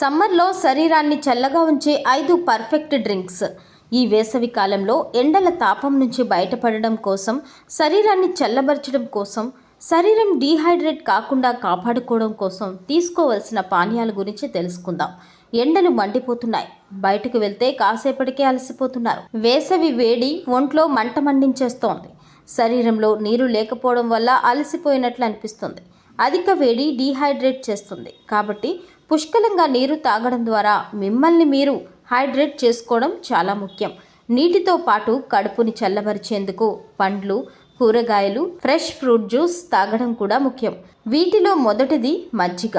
సమ్మర్లో శరీరాన్ని చల్లగా ఉంచే ఐదు పర్ఫెక్ట్ డ్రింక్స్. ఈ వేసవి కాలంలో ఎండల తాపం నుంచి బయటపడడం కోసం శరీరాన్ని చల్లబరచడం కోసం శరీరం డీహైడ్రేట్ కాకుండా కాపాడుకోవడం కోసం తీసుకోవలసిన పానీయాల గురించి తెలుసుకుందాం. ఎండలు మండిపోతున్నాయి. బయటకు వెళ్తే కాసేపటికే అలసిపోతున్నారు. వేసవి వేడి ఒంట్లో మంట మండించేస్తోంది. శరీరంలో నీరు లేకపోవడం వల్ల అలసిపోయినట్లు అనిపిస్తుంది. అధిక వేడి డీహైడ్రేట్ చేస్తుంది. కాబట్టి పుష్కలంగా నీరు తాగడం ద్వారా మిమ్మల్ని మీరు హైడ్రేట్ చేసుకోవడం చాలా ముఖ్యం. నీటితో పాటు కడుపుని చల్లబరిచేందుకు పండ్లు కూరగాయలు ఫ్రెష్ ఫ్రూట్ జ్యూస్ తాగడం కూడా ముఖ్యం. వీటిలో మొదటిది మజ్జిగ.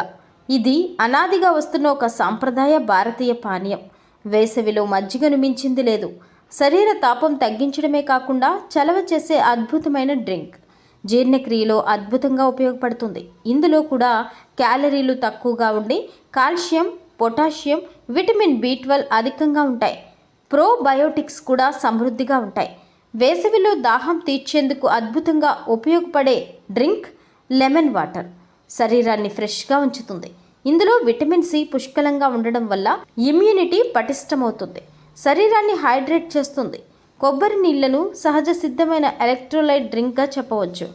ఇది అనాదిగా వస్తున్న ఒక సాంప్రదాయ భారతీయ పానీయం. వేసవిలో మజ్జిగను మించింది లేదు. శరీర తాపం తగ్గించడమే కాకుండా చలవ చేసే అద్భుతమైన డ్రింక్. జీర్ణక్రియలో అద్భుతంగా ఉపయోగపడుతుంది. ఇందులో కూడా క్యాలరీలు తక్కువగా ఉండి calcium potassium vitamin B twelve అధికంగా ఉంటాయి. ప్రోబయోటిక్స్ కూడా సమృద్ధిగా ఉంటాయి. వేసవిలో దాహం తీర్చేందుకు అద్భుతంగా ఉపయోగపడే డ్రింక్ లెమన్ వాటర్. శరీరాన్ని ఫ్రెష్గా ఉంచుతుంది. ఇందులో విటమిన్ సి పుష్కలంగా ఉండడం వల్ల ఇమ్యూనిటీ పటిష్టమవుతుంది. శరీరాన్ని హైడ్రేట్ చేస్తుంది. కొబ్బరి నీళ్ళను సహజ సిద్ధమైన ఎలక్ట్రోలైట్ డ్రింక్గా చెప్పవచ్చు.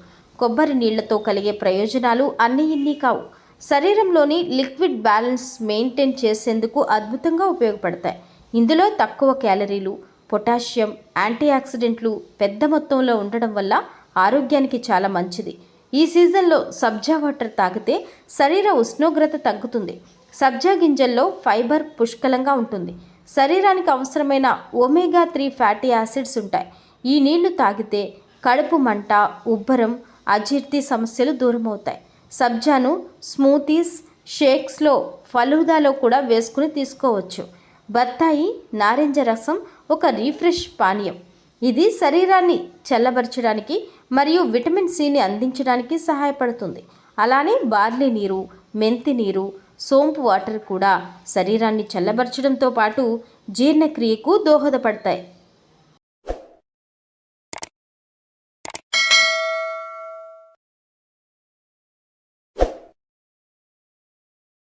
కొబ్బరి నీళ్ళతో కలిగే ప్రయోజనాలు అన్ని ఇన్ని కావు. శరీరంలోని లిక్విడ్ బ్యాలెన్స్ మెయింటైన్ చేసేందుకు అద్భుతంగా ఉపయోగపడతాయి. ఇందులో తక్కువ క్యాలరీలు పొటాషియం యాంటీ ఆక్సిడెంట్లు పెద్ద మొత్తంలో ఉండడం వల్ల ఆరోగ్యానికి చాలా మంచిది. ఈ సీజన్లో సబ్జా వాటర్ తాగితే శరీర ఉష్ణోగ్రత తగ్గుతుంది. సబ్జా గింజల్లో ఫైబర్ పుష్కలంగా ఉంటుంది. శరీరానికి అవసరమైన ఒమేగా త్రీ ఫ్యాటీ యాసిడ్స్ ఉంటాయి. ఈ నీళ్ళు తాగితే కడుపు మంట ఉబ్బరం అజీర్తి సమస్యలు దూరమవుతాయి. సబ్జాను స్మూతీస్ షేక్స్లో ఫలూదాలో కూడా వేసుకుని తీసుకోవచ్చు. బత్తాయి నారింజ రసం ఒక రీఫ్రెష్ పానీయం. ఇది శరీరాన్ని చల్లబరచడానికి మరియు విటమిన్ సిని అందించడానికి సహాయపడుతుంది. అలానే బార్లీ నీరు మెంతి నీరు సోంపు వాటర్ కూడా శరీరాన్ని చల్లబరచడంతో పాటు జీర్ణక్రియకు దోహదపడతాయి.